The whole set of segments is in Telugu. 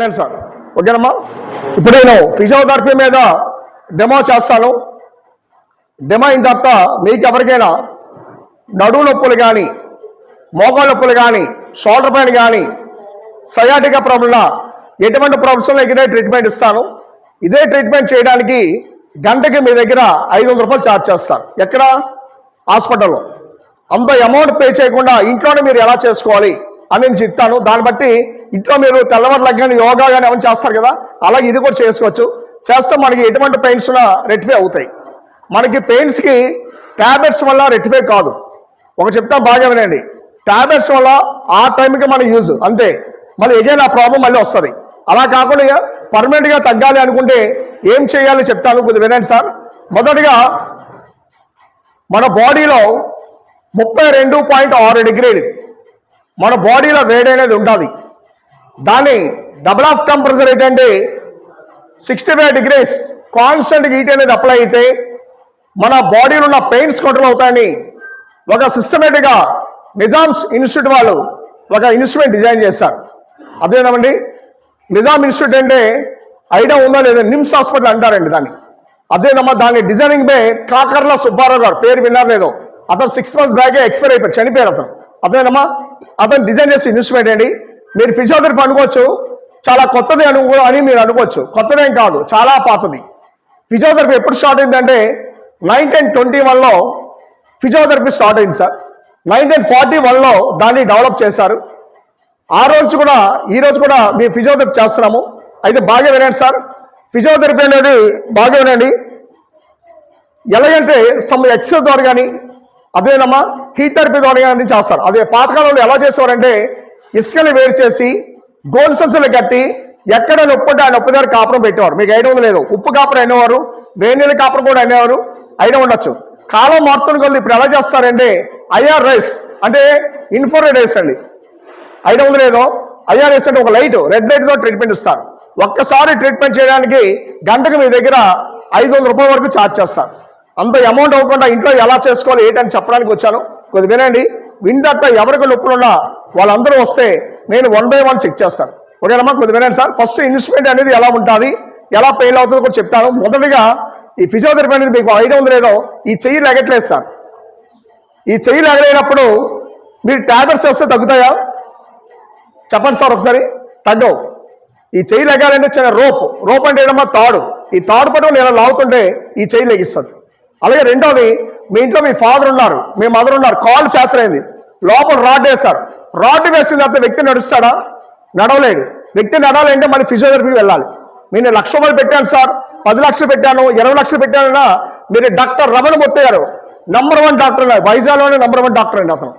వినండి సార్. ఓకేనమ్మా? ఇప్పుడు నేను ఫిజియోథెరపీ మీద డెమో చేస్తాను. డెమో అయిన తర్వాత మీకు ఎవరికైనా నడువు నొప్పులు కానీ మోకాళ్ళ నొప్పులు కానీ షోల్డర్ పెయిన్ కానీ సయాటికా ప్రాబ్లంలా ఎటువంటి ప్రాబ్లమ్స్లో ఇదే ట్రీట్మెంట్ ఇస్తాను. ఇదే ట్రీట్మెంట్ చేయడానికి గంటకి మీ దగ్గర ఐదు వందల రూపాయలు ఛార్జ్ చేస్తాను ఎక్కడ? హాస్పిటల్లో. అంత అమౌంట్ పే చేయకుండా ఇంట్లోనే మీరు ఎలా చేసుకోవాలి? అని నేను చెప్తాను. దాన్ని బట్టి ఇంట్లో మీరు తెల్లవారులకు కానీ యోగా కానీ ఏమైనా చేస్తారు కదా అలాగే ఇది కూడా చేసుకోవచ్చు. చేస్తే మనకి ఎటువంటి పెయిన్స్ ఉన్నా రెక్టిఫై అవుతాయి. మనకి పెయిన్స్కి ట్యాబ్లెట్స్ వల్ల రెక్టిఫై కాదు. ఒక చెప్తా బాగా వినండి. ట్యాబ్లెట్స్ వల్ల ఆ టైంకి మన యూజ్ అంతే. మళ్ళీ ఎగైన్ ఆ ప్రాబ్లం మళ్ళీ వస్తుంది. అలా కాకుండా పర్మనెంట్గా తగ్గాలి అనుకుంటే ఏం చేయాలి చెప్తాను కొద్దిగా వినండి సార్. మొదటిగా మన బాడీలో ముప్పై రెండు పాయింట్ ఆరు డిగ్రీలు. మన బాడీలో వేడి అనేది ఉంటుంది దాన్ని డబుల్ ఆఫ్ టెంపరేచర్ ఏంటంటే sixty five degrees constant heat అనేది అప్లై అయితే మన బాడీలో ఉన్న పెయిన్స్ కంట్రోల్ అవుతాయని ఒక సిస్టమేటిక్గా నిజామ్స్ ఇన్స్టిట్యూట్ వాళ్ళు ఒక ఇన్స్ట్రుమెంట్ డిజైన్ చేశారు. అదేనామండి నిజాం ఇన్స్టిట్యూట్ అంటే ఐడియా ఉందా లేదా నిమ్స్ హాస్పిటల్ అంటారండి దాన్ని. అదేనమ్మా దాని డిజైనింగ్ పే కాకర్ల సుబ్బారావు గారు పేరు విన్నారు లేదో. అతను సిక్స్ మంత్స్ బ్యాకే ఎక్స్పైర్ అయిపోయారు చనిపోయారు అతను. అదేనమ్మా అతను డిజైన్ చేసి ఇన్స్ట్రుమెంట్ అండి మీరు ఫిజియోథెరపీ అనుకోవచ్చు చాలా కొత్తది అను అని మీరు అనుకోవచ్చు. కొత్తదేం కాదు చాలా పాతది. ఫిజియోథెరపీ ఎప్పుడు స్టార్ట్ అయిందంటే నైన్టీన్ ట్వంటీ వన్లో ఫిజియోథెరపీ స్టార్ట్ అయింది సార్. నైన్టీన్ ఫార్టీ వన్లో దాన్ని డెవలప్ చేశారు. ఆ రోజు కూడా ఈ రోజు కూడా మేము ఫిజియోథెరపీ చేస్తున్నాము. అయితే బాగా వినండి సార్. ఫిజియోథెరపీ అనేది బాగా వినండి. ఎలాగంటే సమ్ ఎక్సెస్ ద్వారా కానీ అదేనమ్మా? హీట్ థెరపీ ద్వారా చేస్తారు అదే పాతకాలంలో ఎలా చేసేవారంటే ఇసుకని వేడి చేసి గోల్ సంచులు కట్టి ఎక్కడ నొప్పంటే ఆ నొప్పి దగ్గర కాపురం పెట్టేవారు. మీకు ఐడియా ఉంది లేదు? ఉప్పు కాపురం అనేవారు వేడి కాపురం కూడా అనేవారు అయినా ఉండొచ్చు. కాలం మారుతున్న కొద్ది ఇప్పుడు ఎలా చేస్తారంటే ఐఆర్ రైస్ అంటే ఇన్ఫోరెడ్ రైస్ అండి. ఐడియా ఉంది లేదో? ఐఆర్ రైస్ అంటే ఒక లైట్ రెడ్ లైట్తో ట్రీట్మెంట్ ఇస్తారు. ఒక్కసారి ట్రీట్మెంట్ చేయడానికి గంటకు మీ దగ్గర ఐదు వందల రూపాయల వరకు ఛార్జ్ చేస్తారు. అంత అమౌంట్ అవ్వకుండా ఇంట్లో ఎలా చేసుకోవాలి ఏంటని చెప్పడానికి వచ్చాను. కొద్ది వినండి. వింటత్త ఎవరికి లొప్పులున్నా వాళ్ళందరూ వస్తే నేను వన్ బై వన్ చెక్ చేస్తాను. ఓకేనమ్మా కొద్ది వినండి సార్. ఫస్ట్ ఇన్స్ట్రుమెంట్ అనేది ఎలా ఉంటుంది? ఎలా పెయిన్ అవుతుందో కూడా చెప్తాను. మొదటిగా ఈ ఫిజియోథెరపీ అనేది మీకు ఐడియా ఉంది లేదో ఈ చెయ్యి లెగట్లేదు సార్. ఈ చెయ్యి లెగలేనప్పుడు మీరు ట్యాబ్లెట్స్ వేస్తే తగ్గుతాయా? చెప్పండి సార్ ఒకసారి. తగ్గవు. ఈ చెయ్యి లెగాలంటే చిన్న రోప్. రోప్ అంటే ఏంటమ్మా తాడు. ఈ తాడు పట్టుకుని ఇలా లాగుతుంటే ఈ చెయ్యి లెగిస్తుంది. అలాగే రెండోది మీ ఇంట్లో మీ ఫాదర్ ఉన్నారు మీ మదర్ ఉన్నారు కాల్ ఫ్రాక్చర్ అయింది. లోపల రాడ్ వేశారు. రాడ్ వేసిన తర్వాత వ్యక్తి నడుస్తాడా? నడవలేడు వ్యక్తి నడవాలంటే మళ్ళీ ఫిజియోథెరపీకి వెళ్ళాలి. నేను లక్ష రూపాయలు పెట్టాను సార్ పది లక్షలు పెట్టాను ఇరవై లక్షలు పెట్టానన్నా మీరు డాక్టర్ రమణ మొత్తం గారు నంబర్ వన్ డాక్టర్ వైజాగ్లోనే నంబర్ వన్ డాక్టర్ అండి అతను.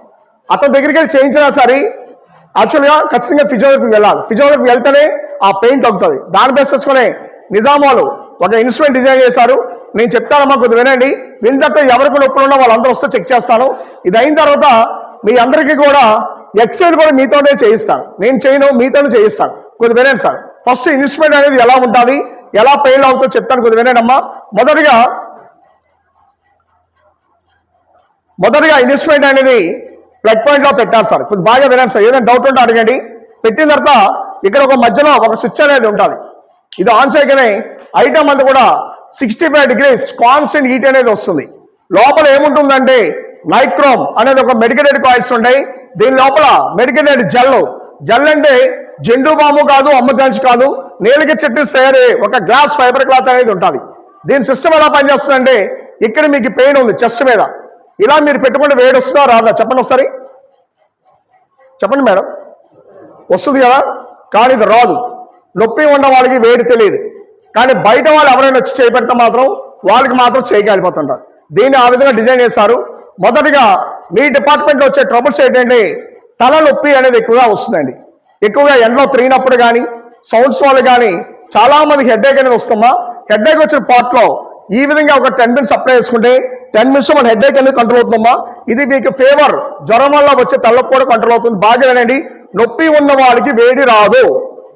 అతని దగ్గరికి వెళ్ళి చేయించినా సరే యాక్చువల్గా ఖచ్చితంగా ఫిజియోథెరపీకి వెళ్ళాలి. ఫిజియోథెరపీ వెళ్తేనే ఆ పెయిన్ తగ్గుతుంది. దాని బేస్ చేసుకునే నిజామాలు ఒక ఇన్స్ట్రుమెంట్ డిజైన్ చేశారు. నేను చెప్తానమ్మా కొద్దిగా వినండి. విన్న తర్వాత ఎవరికి నొప్పులు ఉన్నా వాళ్ళందరూ వస్తే చెక్ చేస్తాను. ఇది అయిన తర్వాత మీ అందరికీ కూడా ఎక్సైజ్ కూడా మీతోనే చేయిస్తాను. నేను చేయను మీతోనే చేయిస్తాను. కొద్దిగా వినండి సార్. ఫస్ట్ ఇన్వెస్ట్మెంట్ అనేది ఎలా ఉంటుంది ఎలా పెయిల్ అవుతుందో చెప్తాను. కొద్దిగా వినండి అమ్మా. మొదటిగా మొదటిగా ఇన్వెస్ట్మెంట్ అనేది ప్లగ్ పాయింట్లో పెట్టాలి సార్. కొద్ది బాగా వినండి సార్. ఏదైనా డౌట్ ఉంటే అడగండి. పెట్టిన తర్వాత ఇక్కడ ఒక మధ్యలో ఒక స్విచ్ అనేది ఉంటుంది ఇది ఆన్ చేయగానే ఐటమ్ అంతా కూడా sixty five degrees constant heat అనేది వస్తుంది. లోపల ఏముంటుందంటే మైక్రోమ్ అనేది ఒక మెడికేటెడ్ కాయిల్స్ ఉంటాయి. దీని లోపల మెడికేటెడ్ జెల్ జెల్ అంటే జెండు బాము కాదు అమ్మజాంచి కాదు. నేలిక చెట్టు తయారయ్యే ఒక గ్లాస్ ఫైబర్ క్లాత్ అనేది ఉంటుంది. దీని సిస్టమ్ ఎలా పనిచేస్తుందంటే ఇక్కడ మీకు పెయిన్ ఉంది చెస్ట్ మీద. ఇలా మీరు పెట్టుకుంటే వేడి వస్తుందా రాదా? చెప్పండి ఒకసారి. చెప్పండి మేడం. వస్తుంది కదా? కానీ ఇది రాదు. నొప్పి ఉన్న వాళ్ళకి వేడి తెలియదు. కానీ బయట వాళ్ళు ఎవరైనా వచ్చి చేపెడితే మాత్రం వాళ్ళకి మాత్రం చేయగలిపోతుంటారు దీన్ని ఆ విధంగా డిజైన్ చేశారు. మొదటిగా మీ డిపార్ట్మెంట్లో వచ్చే ట్రబుల్స్ ఏంటంటే తల నొప్పి అనేది ఎక్కువగా వస్తుందండి. ఎక్కువగా ఎండలో తిరిగినప్పుడు కానీ సౌండ్స్ వల్ల కానీ చాలా మందికి హెడ్ఏక్ అనేది వస్తుందమ్మా. హెడ్ఏక్ వచ్చిన పార్ట్లో ఈ విధంగా ఒక టెన్ మినిట్స్ అప్లై చేసుకుంటే టెన్ మినిట్స్ మన హెడ్ఏక్ అనేది కంట్రోల్ అవుతుందమ్మా. ఇది మీకు ఫేవర్ జ్వరం వల్ల వచ్చే తలనొప్పి కూడా కంట్రోల్ అవుతుంది. బాగా వినండి. నొప్పి ఉన్న వాళ్ళకి వేడి రాదు.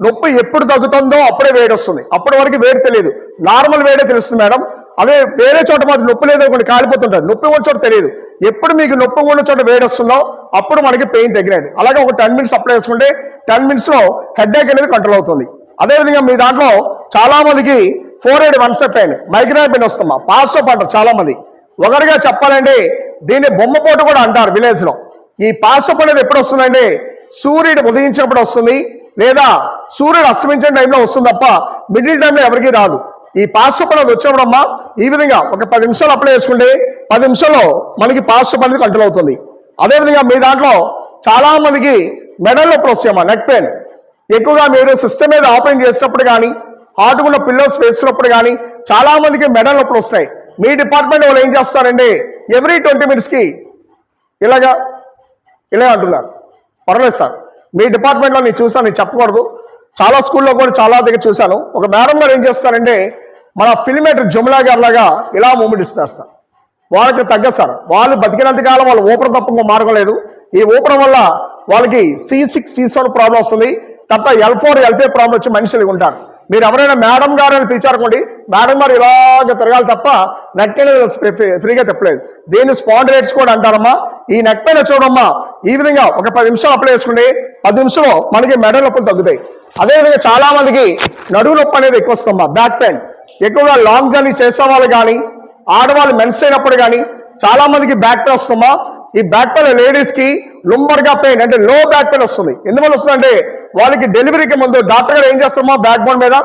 నొప్పి ఎప్పుడు తగ్గుతుందో అప్పుడే వేడి వస్తుంది. అప్పటి వరకు వేడి తెలియదు. నార్మల్ వేడే తెలుస్తుంది మేడం. అదే వేరే చోట మాత్రం నొప్పి లేదో కొన్ని కాలిపోతుంటుంది నొప్పి ఉన్న చోట తెలియదు. ఎప్పుడు మీకు నొప్పి ఉన్న చోట వేడి వస్తుందో అప్పుడు మనకి పెయిన్ తగ్గినాయి అలాగే ఒక టెన్ మినిట్స్ అప్లై చేసుకుంటే టెన్ మినిట్స్లో హెడ్ ఏక్ అనేది కంట్రోల్ అవుతుంది. అదేవిధంగా మీ దాంట్లో చాలా మందికి forehead one side pain migraine pain వస్తుందా పాస్ అంటారు చాలా మంది. ఒకరిగా చెప్పాలంటే దీన్ని బొమ్మపోటు కూడా అంటారు విలేజ్లో ఈ అప్ అనేది ఎప్పుడు వస్తుందంటే సూర్యుడు ఉదయించినప్పుడు వస్తుంది. లేదా సూర్యుడు అస్తమించిన టైంలో వస్తుంది తప్ప మిడిల్ టైంలో ఎవరికీ రాదు. ఈ పాసప్ అనేది వచ్చినప్పుడమ్మా ఈ విధంగా ఒక పది నిమిషాలు అప్లై చేసుకుంటే పది నిమిషాల్లో మనకి పాసప్ పని కంట్రోల్ అవుతుంది. అదేవిధంగా మీ దాంట్లో చాలా మందికి మెడల్ నొప్పులు నెక్ పెయిన్. ఎక్కువగా మీరు సిస్టమ్ మీద ఆపరేట్ చేసినప్పుడు కానీ హార్ట్ పిల్లర్స్ పిల్లోస్ వేసినప్పుడు కానీ చాలా మందికి మెడల్ నొప్పులు వస్తాయి. మీ డిపార్ట్మెంట్ వాళ్ళు ఏం చేస్తారంటే ఎవ్రీ ట్వంటీ మినిట్స్కి ఇలాగా ఇలా అంటున్నారు. పర్లేదు సార్. మీ డిపార్ట్మెంట్లో నేను చూసాను నేను చెప్పకూడదు. చాలా స్కూల్లో కూడా చాలా దగ్గర చూశాను. ఒక మేడం గారు ఏం చేస్తారంటే మన ఫిల్మేటర్ జుమ్లా గారు లాగా ఇలా మూమెంట్ ఇస్తారు సార్. వాళ్ళకి తగ్గ సార్. వాళ్ళు బతికినంత కాలం వాళ్ళు ఊపడం తప్ప మార్గం లేదు. ఈ ఊపడం వల్ల వాళ్ళకి C six C seven problem వస్తుంది. తప్ప L four L five problem వచ్చి మనుషులు ఉంటారు. మీరు ఎవరైనా మేడం గారు అని పిలిచారనుకోండి మేడం గారు ఇలాగ తిరగాలి తప్ప నెట్ అనేది ఫ్రీగా తిప్పలేదు దీన్ని స్పాండరేట్స్ కూడా అంటారమ్మా? ఈ నెక్ పైన చూడమ్మా. ఈ విధంగా ఒక పది నిమిషాలు అప్లై చేసుకుంటే పది నిమిషంలో మనకి మెడ నొప్పులు తగ్గుతాయి. అదేవిధంగా చాలా మందికి నడువు నొప్పి అనేది ఎక్కువ వస్తుందమ్మా. బ్యాక్ పెయిన్ ఎక్కువగా లాంగ్ జర్నీ చేసే వాళ్ళు కానీ ఆడవాళ్ళు మెన్స్ అయినప్పుడు కానీ చాలా మందికి బ్యాక్ పెయిన్ వస్తుందా ఈ బ్యాక్ పెయిన్ లేడీస్కి లుంబర్గా పెయిన్ అంటే లో బ్యాక్ పెయిన్ వస్తుంది. ఎందువల్ల వస్తుందంటే వాళ్ళకి డెలివరీకి ముందు డాక్టర్ గారు ఏం చేస్తారమ్మా? బ్యాక్ బోన్ మీద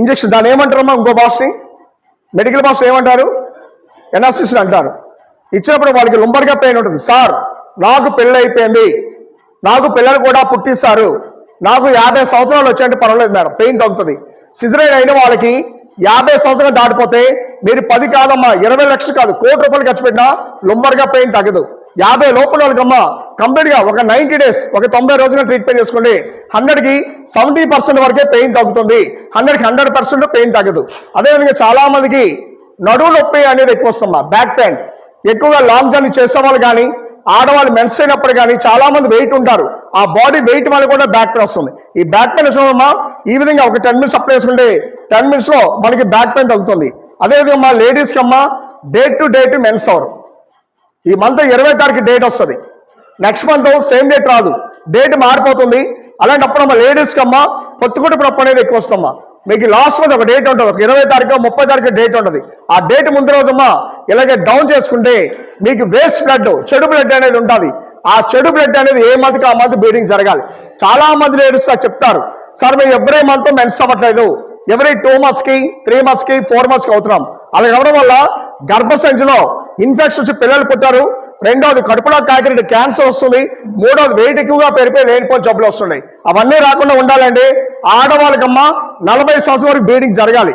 ఇంజక్షన్ దాన్ని ఏమంటారమ్మా ఇంకో భాషని మెడికల్ భాష ఏమంటారు? ఎనాసిస్ అంటారు. ఇచ్చినప్పుడు వాళ్ళకి లుంబర్గా పెయిన్ ఉంటుంది. సార్ నాకు పెళ్ళి అయిపోయింది నాకు పిల్లలు కూడా పుట్టిస్తారు. నాకు యాభై సంవత్సరాలు వచ్చాయంటే పర్వాలేదు మేడం పెయిన్ తగ్గుతుంది. సిజరైన్ అయిన వాళ్ళకి యాభై సంవత్సరాలు దాటిపోతే మీరు పది కాదమ్మా ఇరవై లక్షలు కాదు కోటి రూపాయలు ఖర్చు పెట్టినా లుంబర్గా పెయిన్ తగ్గదు. యాభై లోపల వాళ్ళకమ్మా కంప్లీట్గా ఒక నైన్టీ డేస్ ఒక తొంభై రోజుల ట్రీట్మెంట్ చేసుకోండి. హండ్రెడ్కి సెవెంటీ పర్సెంట్ వరకే పెయిన్ తగ్గుతుంది. హండ్రెడ్కి హండ్రెడ్ పర్సెంట్ పెయిన్ తగ్గదు. అదేవిధంగా చాలామందికి నడువు నొప్పి అనేది ఎక్కువ వస్తుందా బ్యాక్ పెయిన్ ఎక్కువగా లాంగ్ జర్నీ చేసేవాళ్ళు కానీ ఆడవాళ్ళు మెన్స్ అయినప్పుడు కానీ చాలా మంది వెయిట్ ఉంటారు. ఆ బాడీ వెయిట్ వల్ల కూడా బ్యాక్ పెయిన్ వస్తుంది. ఈ బ్యాక్ పెయిన్ వచ్చినమ్మా ఈ విధంగా ఒక టెన్ మినిట్స్ అప్లై చేసుకుంటే టెన్ మినిట్స్లో మనకి బ్యాక్ పెయిన్ తగ్గుతుంది. అదేవిధంగా మా లేడీస్కి అమ్మా డేట్ టు డేట్ మెన్స్ అవరు ఈ మంత్ ఇరవై తారీఖు డేట్ వస్తుంది. నెక్స్ట్ మంత్ సేమ్ డేట్ రాదు. డేట్ మారిపోతుంది. అలాంటప్పుడు మా లేడీస్కి అమ్మా పొత్తుకుటి ప్రొప్ప అనేది ఎక్కువ వస్తుందమ్మా మీకు లాస్ట్ మంత్ ఒక డేట్ ఉంటుంది. ఒక ఇరవై తారీఖు ముప్పై తారీఖు డేట్ ఉంటుంది. ఆ డేట్ ముందు రోజమ్మా ఇలాగే డౌన్ చేసుకుంటే మీకు వేస్ట్ బ్లడ్ చెడు బ్లడ్ అనేది ఉంటుంది ఆ చెడు బ్లడ్ అనేది ఏ మంత్కి ఆ మంత్ బీడింగ్ జరగాలి. చాలా మంది లేడీస్ నాకు చెప్తారు. సార్ మేము ఎవరే మంత్ మెన్స్ అవ్వట్లేదు. ఎవరీ టూ మంత్స్కి త్రీ మంత్స్కి ఫోర్ మంత్స్కి అవుతున్నాం. అలా అవ్వడం వల్ల గర్భసంచిలో ఇన్ఫెక్షన్ వచ్చి పిల్లలు పుట్టారు. రెండోది కడుపులో కాకిరెడ్డి క్యాన్సర్ వస్తుంది. మూడోది వెయిట్ ఎక్కువగా పెరిపోయి లేనిపోయిన జబ్బులు వస్తున్నాయి. అవన్నీ రాకుండా ఉండాలండి. ఆడవాళ్ళకమ్మా నలభై సంవత్సరం వరకు బ్లీడింగ్ జరగాలి.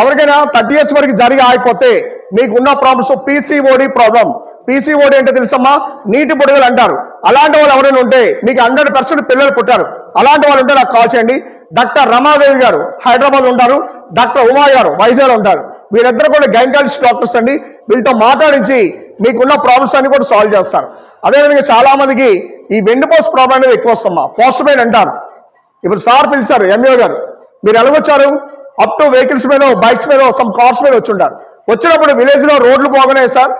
ఎవరికైనా థర్టీ ఇయర్స్ వరకు జరిగి ఆగిపోతే మీకు ఉన్న ప్రాబ్లమ్స్ పీసీఓడి ప్రాబ్లం. పీసీఓడి అంటే తెలుసమ్మా? నీటి పొడుగులు అంటారు. అలాంటి వాళ్ళు ఎవరైనా ఉంటే మీకు హండ్రెడ్ పర్సెంట్ పిల్లలు పుట్టారు. అలాంటి వాళ్ళు ఉంటే నాకు కాల్ చేయండి. డాక్టర్ రమాదేవి గారు హైదరాబాద్ ఉంటారు. డాక్టర్ ఉమా గారు వైజాగ్ ఉంటారు. వీరిద్దరు కూడా గైనకాలజిస్ట్ డాక్టర్స్ అండి. వీళ్ళతో మాట్లాడించి మీకున్న ప్రాబ్లమ్స్ అన్ని కూడా సాల్వ్ చేస్తారు. అదేవిధంగా చాలా ఈ వెండిపోస్ ప్రాబ్లం అనేది ఎక్కువ వస్తుందా పోస్ట్ మెయిన్ అంటారు. ఇప్పుడు సార్ పిలిచారు ఎంఏ గారు. మీరు ఎలాగొచ్చారు? అప్ టు వెహికల్స్ మీద బైక్స్ మీద సమ్ కార్స్ మీద వచ్చి ఉంటారు వచ్చినప్పుడు విలేజ్లో రోడ్లు బాగున్నాయి సార్?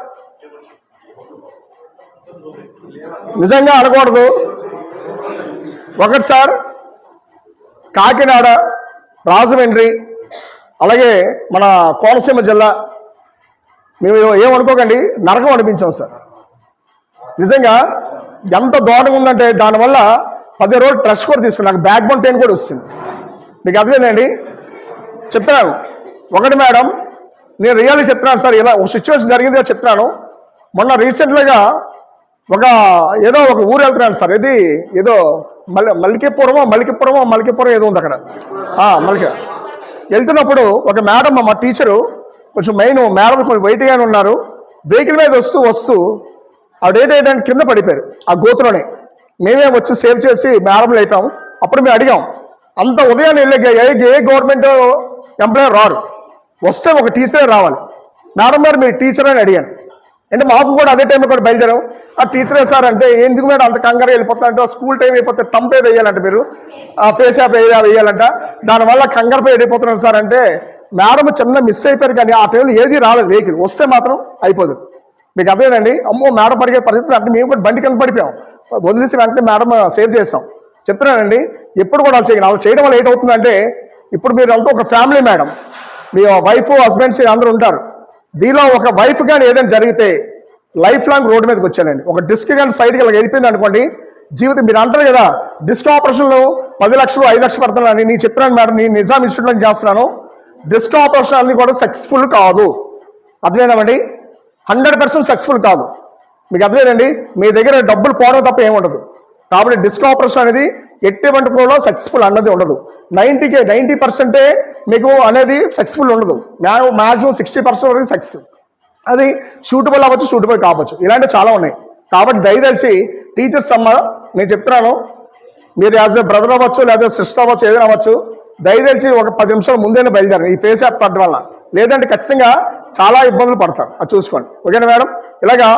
నిజంగా అనకూడదు ఒకటి సార్ కాకినాడ రాజమండ్రి అలాగే మన కోనసీమ జిల్లా. మేము ఏమనుకోకండి నరకం అనిపించాం సార్. నిజంగా ఎంత దూరంగా ఉందంటే దానివల్ల పది రోజులు ట్రస్ట్ కూడా తీసుకుని నాకు బ్యాక్ బోన్ పెయిన్ కూడా వస్తుంది. మీకు అర్థమైందండి? చెప్తున్నాను. ఒకటి మేడం నేను రియల్లీ చెప్తున్నాను సార్ ఇలా ఒక సిచ్యువేషన్ జరిగింది చెప్తున్నాను. మొన్న రీసెంట్గా ఒక ఏదో ఒక ఊరు వెళ్తున్నాను సార్. ఇది ఏదో మల్లి మల్లికేపురమో మల్లికేపురమో మల్లికేపురం ఏదో ఉంది అక్కడ. మల్లిక వెళ్తున్నప్పుడు ఒక మేడం మా టీచరు కొంచెం మెయిన్ మేడం కొంచెం వెయిట్గానే ఉన్నారు. వెహికల్ మీద వస్తూ వస్తూ ఆవిడ ఏంటంటే కింద పడిపోయారు ఆ గోతులోనే. మేమే వచ్చి సేవ్ చేసి మేడం లేపాం అప్పుడు మేము అడిగాం అంత ఉదయాన్నే వెళ్ళే ఏ ఏ గవర్నమెంట్ ఎంప్లాయర్ రారు? వస్తే ఒక టీచరే రావాలి. మేడం గారు మీరు టీచర్ అని అడిగాను. అంటే మాకు కూడా అదే టైంలో కూడా బయలుదేరాం ఆ టీచరే సార్ అంటే ఎందుకు మేడం అంత కంగారు వెళ్ళిపోతాడంటే స్కూల్ టైం అయిపోతే టంప్ ఏదో వేయాలంట మీరు. ఆ ఫేస్ యాప్ ఏదో వేయాలంట. దానివల్ల కంగారు పోయి వెళ్ళిపోతున్నాను సార్ అంటే మేడం చిన్న మిస్ అయిపోయారు కానీ ఆ టైంలో ఏది రాలేదు వెహికల్. వస్తే మాత్రం అయిపోదు. మీకు అదేనండి అమ్మో మేడం పడిగే పరిస్థితులు అంటే మేము కూడా బండి కింద పడిపోయాం. వదిలేసి వెంటనే మేడం సేవ్ చేస్తాం చెప్తున్నానండి ఎప్పుడు కూడా వాళ్ళు చేయగలం చేయడం వల్ల ఏటవుతుందంటే ఇప్పుడు మీరు అంతా ఒక ఫ్యామిలీ మేడం మీ వైఫ్ హస్బెండ్స్ అందరూ ఉంటారు. దీనిలో ఒక వైఫ్ కానీ ఏదైనా జరిగితే లైఫ్ లాంగ్ రోడ్డు మీదకి వచ్చానండి. ఒక డిస్క్ కానీ సైడ్కి ఇలా వెళ్ళిపోయింది అనుకోండి జీవితం మీరు అంటారు కదా డిస్క్ ఆపరేషన్లో పది లక్షలు ఐదు లక్షలు పడుతున్నాను నేను చెప్తున్నాను మేడం నేను నిజాం ఇన్స్టిట్యూట్లో చేస్తున్నాను. డిస్క్ ఆపరేషన్ అన్ని కూడా సక్సెస్ఫుల్ కాదు. అర్థమైందామండి హండ్రెడ్ పర్సెంట్ సక్సెస్ఫుల్ కాదు. మీకు అర్థమేనండి మీ దగ్గర డబ్బులు పోవడం తప్ప ఏముండదు కాబట్టి డిస్క్ ఆపరేషన్ అనేది ఎట్టి కూడా సక్సెస్ఫుల్ అన్నది ఉండదు. నైంటీకే నైంటీ పర్సెంటే మీకు అనేది సక్సెస్ఫుల్ ఉండదు. మ్యాక్సిమం సిక్స్టీ పర్సెంట్ వరకు సక్సెస్. అది షూటబుల్ అవ్వచ్చు షూటబుల్ కావచ్చు ఇలాంటివి చాలా ఉన్నాయి. కాబట్టి దయదలిచి టీచర్స్ అమ్మ నేను చెప్తున్నాను. మీరు యాజ్ ఎ బ్రదర్ అవ్వచ్చు లేదా సిస్టర్ అవ్వచ్చు ఏదైనా అవ్వచ్చు దయదలిచి ఒక పది నిమిషాలు ముందే బయలుదేరండి. ఈ ఫేస్ యాప్ పడడం వల్ల. లేదంటే ఖచ్చితంగా చాలా ఇబ్బందులు పడతారు. అది చూసుకోండి. ఓకేనా మేడం? ఇలాగా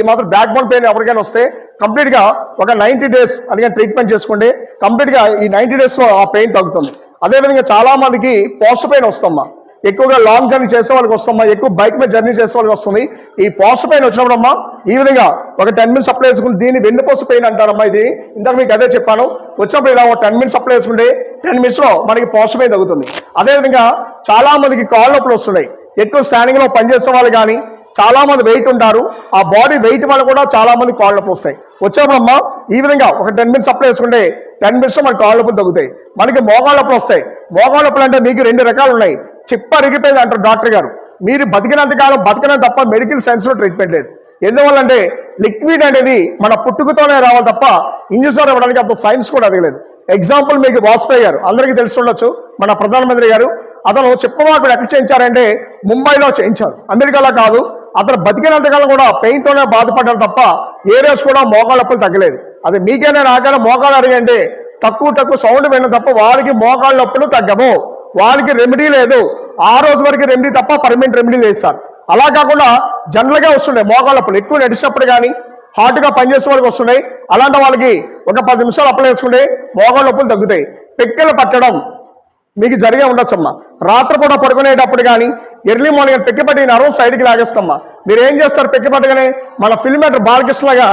ఈ మాత్రం బ్యాక్ బోన్ పెయిన్ ఎవరికైనా వస్తే కంప్లీట్గా ఒక నైంటీ డేస్ అలాగే ట్రీట్మెంట్ చేసుకోండి. కంప్లీట్గా ఈ నైంటీ డేస్లో ఆ పెయిన్ తగ్గుతుంది. అదేవిధంగా చాలామందికి పోస్ట్ పెయిన్ వస్తుందమ్మా. ఎక్కువగా లాంగ్ జర్నీ చేసే వాళ్ళకి వస్తుందమ్మా ఎక్కువ బైక్ మీద జర్నీ చేసే వాళ్ళకి వస్తుంది ఈ పోస్ట్ పెయిన్ వచ్చినప్పుడు అమ్మా ఈ విధంగా ఒక టెన్ మినిట్స్ అప్లై చేసుకుని దీన్ని వెన్నుపోసు పెయిన్ అంటారమ్మా ఇది. ఇందాక మీకు అదే చెప్పాను. వచ్చినప్పుడు ఇలా ఒక టెన్ మినిట్స్ అప్లై చేసుకుంటే టెన్ మినిట్స్లో మనకి పోస్ట్ పెయిన్ తగ్గుతుంది. అదేవిధంగా చాలా మందికి కాళ్ళ నొప్పులు వస్తున్నాయి. ఎక్కువ స్టాండింగ్లో పనిచేసే వాళ్ళు కానీ చాలా మంది వెయిట్ ఉంటారు. ఆ బాడీ వెయిట్ వల్ల కూడా చాలా మంది కాళ్ళ నొప్పులు వస్తాయి. వచ్చేప్పుడమ్మా ఈ విధంగా ఒక టెన్ మినిట్స్ అప్లై చేసుకుంటే టెన్ మినిట్స్ మన కాళ్ళ నొప్పులు తగ్గుతాయి. మనకి మోకాళ్ళ నొప్పులు వస్తాయి. మోకాళ్ళ నొప్పులు అంటే మీకు రెండు రకాలు ఉన్నాయి. చిప్ప అరిగిపోయింది అంటారు డాక్టర్ గారు. మీరు బతికినంత కాలం బతికినంత తప్ప మెడికల్ సైన్స్లో ట్రీట్మెంట్ లేదు. ఎందువల్లంటే లిక్విడ్ అనేది మన పుట్టుకతోనే రావాలి తప్ప ఇంజక్షన్ ఇవ్వడానికి అంత సైన్స్ కూడా అదగలేదు. ఎగ్జాంపుల్ మీకు వాజ్పేయి గారు. అందరికీ తెలిసి ఉండొచ్చు మన ప్రధానమంత్రి గారు. అతను చెప్పమాకుడు ఎక్కడ చేయించారంటే ముంబైలో చేయించారు. అమెరికాలో కాదు అతను బతికినంతకాలం కూడా పెయిన్తోనే బాధపడ్డారు తప్ప ఏ రోజు కూడా మోకాళ్ళ నొప్పులు తగ్గలేదు. అది మీకైనా నాకైనా మోకాలు అడిగంటే తక్కువ తక్కువ సౌండ్ విన్న తప్ప వాడికి మోకాళ్ళ నొప్పులు తగ్గవు. వాళ్ళకి రెమెడీ లేదు. ఆ రోజు వరకు రెమెడీ తప్ప పర్మనెంట్ రెమెడీ లేదు సార్. అలా కాకుండా జనరల్గా వస్తుండే మోకాళ్ళ నొప్పులు. ఎక్కువ నడిచినప్పుడు కానీ హార్ట్గా పనిచేసే వాళ్ళకి వస్తున్నాయి. అలాంటి వాళ్ళకి ఒక పది నిమిషాలు అప్లై చేసుకుంటే మోకాళ్ళ నొప్పులు తగ్గుతాయి. పెక్కలు పట్టడం మీకు జరిగే ఉండొచ్చమ్మా. రాత్రిపూట పడుకునేటప్పుడు కానీ ఎర్లీ మార్నింగ్ పెక్కిపట్టి నరం సైడ్కి లాగేస్తామ్మా మీరు ఏం చేస్తారు పెక్కిపట్టగానే మన ఫిల్మేటర్ బాలకృష్ణలాగా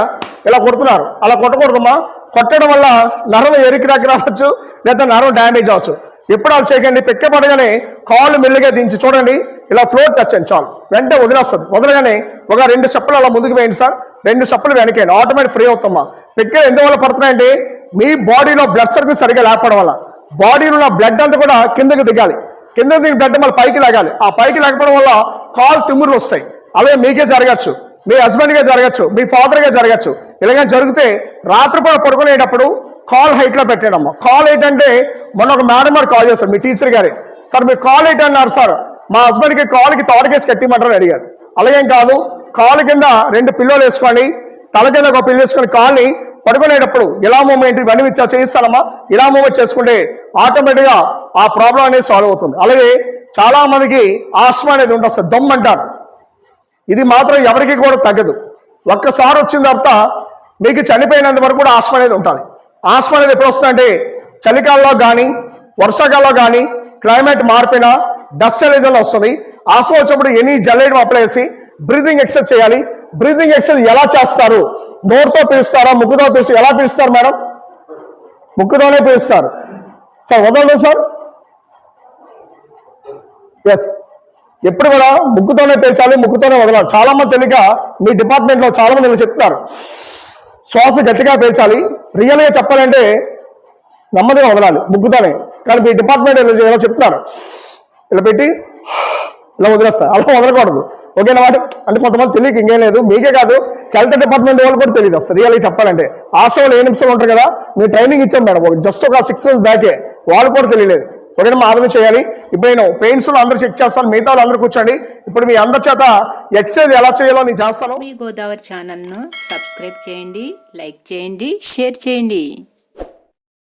ఇలా కొడుతున్నారు. అలా కొట్టకూడదమ్మా. కొట్టడం వల్ల నరం ఎరికి దగ్గర రావచ్చు లేదా నరం డ్యామేజ్ అవ్వచ్చు. ఎప్పుడు అలా చేయకండి పెక్కపడగానే కాళ్ళు మెల్లిగా దించి చూడండి ఇలా ఫ్లోర్ టచ్ అండి చాలు. వెంటనే వదిలేస్తుంది. వదలగానే ఒక రెండు చెప్పులు అలా ముందుకు వేయండి సార్. రెండు చెప్పులు వెనకేయండి. Automatic free అవుతామా? పెక్కలు ఎందువల్ల పడుతున్నాయండి? మీ బాడీలో బ్లడ్ సర్కిల్ సరిగా లేకపోవడం వల్ల. బాడీలో ఉన్న బ్లడ్ అంతా కూడా కిందకి దిగాలి. కింద దిగిన బ్లడ్ మళ్ళీ పైకి లాగాలి. ఆ పైకి లేకపోవడం వల్ల కాలు తిమ్మురులు వస్తాయి. అలాగే మీకే జరగచ్చు. మీ హస్బెండ్గా జరగచ్చు. మీ ఫాదర్గా జరగచ్చు. ఇలాగే జరిగితే రాత్రిపూట పడుకునేటప్పుడు కాల్ హైట్లో పెట్టాడమ్మా. కాల్ హైట్ అంటే మొన్న ఒక మేడం గారు కాల్ చేస్తారు మీ టీచర్ గారే. సార్ మీరు కాల్ హైట్ అన్నారు సార్. మా హస్బెండ్కి కాల్కి తోటకేసి కట్టిమంటారని అడిగారు. అలాగేం కాదు కాలు కింద రెండు పిల్లోలు వేసుకోండి తల కింద ఒక పిల్లు వేసుకొని కాల్ని పడుకునేటప్పుడు ఇలా మూమెంట్ ఇవన్నీ విత్తా చేయిస్తానమ్మా. ఇలా మూమెంట్ చేసుకుంటే ఆటోమేటిక్గా ఆ ప్రాబ్లం అనేది సాల్వ్ అవుతుంది. అలాగే చాలా మందికి ఆస్మా అనేది ఉంటుంది సార్ దమ్ అంటారు. ఇది మాత్రం ఎవరికి కూడా తగ్గదు. ఒక్కసారి వచ్చిన తర్వాత మీకు చనిపోయినంత వరకు కూడా ఆస్మా అనేది ఉంటుంది. ఆస్మా అనేది ఎప్పుడు వస్తుందంటే చలికాలంలో కానీ వర్షాకాలంలో కానీ క్లైమేట్ మార్పిన డస్ట్ ఎలిజన్లో వస్తుంది. ఆస్మా వచ్చినప్పుడు ఎనీ జల్లేయడం అప్లై చేసి బ్రీతింగ్ ఎక్సర్సైజ్ చేయాలి. బ్రీదింగ్ ఎక్సర్సైజ్ ఎలా చేస్తారు? నోరుతో పీలుస్తారా? ముక్కుతో పీలుస్తారు? ఎలా పీలుస్తారు మేడం? ముక్కుతోనే పీలుస్తారు. సార్ వదలండి సార్? ఎస్ ఎప్పుడు కూడా ముక్కుతోనే పేల్చాలి ముక్కుతోనే వదలాలి. చాలా మంది తెలియక మీ డిపార్ట్మెంట్లో చాలా మంది చెప్తారు శ్వాస గట్టిగా పేల్చాలి. రియల్గా చెప్పాలంటే నెమ్మదిగా వదలాలి. ముగ్గుతానే కానీ మీ డిపార్ట్మెంట్ ఇలా చెప్తున్నారు. ఇలా పెట్టి ఇలా వదిలేస్తారు అలా వదలకూడదు. ఓకేనా వాటి అంటే కొంతమంది తెలియక ఇంకేం లేదు. మీకే కాదు. హెల్త్ డిపార్ట్మెంట్ వాళ్ళు కూడా తెలియదు అసలు. రియల్గా చెప్పాలంటే. ఆశలో ఏ నిమిషాలు ఉంటారు కదా? మీరు ట్రైనింగ్ ఇచ్చాం మేడం. జస్ట్ ఒక సిక్స్ మంత్స్ బ్యాకే వాళ్ళు కూడా తెలియలేదు. ఒకటి మా ఆలోచన చేయాలి. ఇప్పుడు నేను పెయిన్స్లో అందరూ చెక్ చేస్తాను మిగతా అందరూ కూర్చోండి. ఇప్పుడు మీ అందరి చేత ఎక్సైజ్ ఎలా చేయాలో నేను చేస్తాను. మీ గోదావరి ఛానల్ను సబ్స్క్రైబ్ చేయండి లైక్ చేయండి షేర్ చేయండి.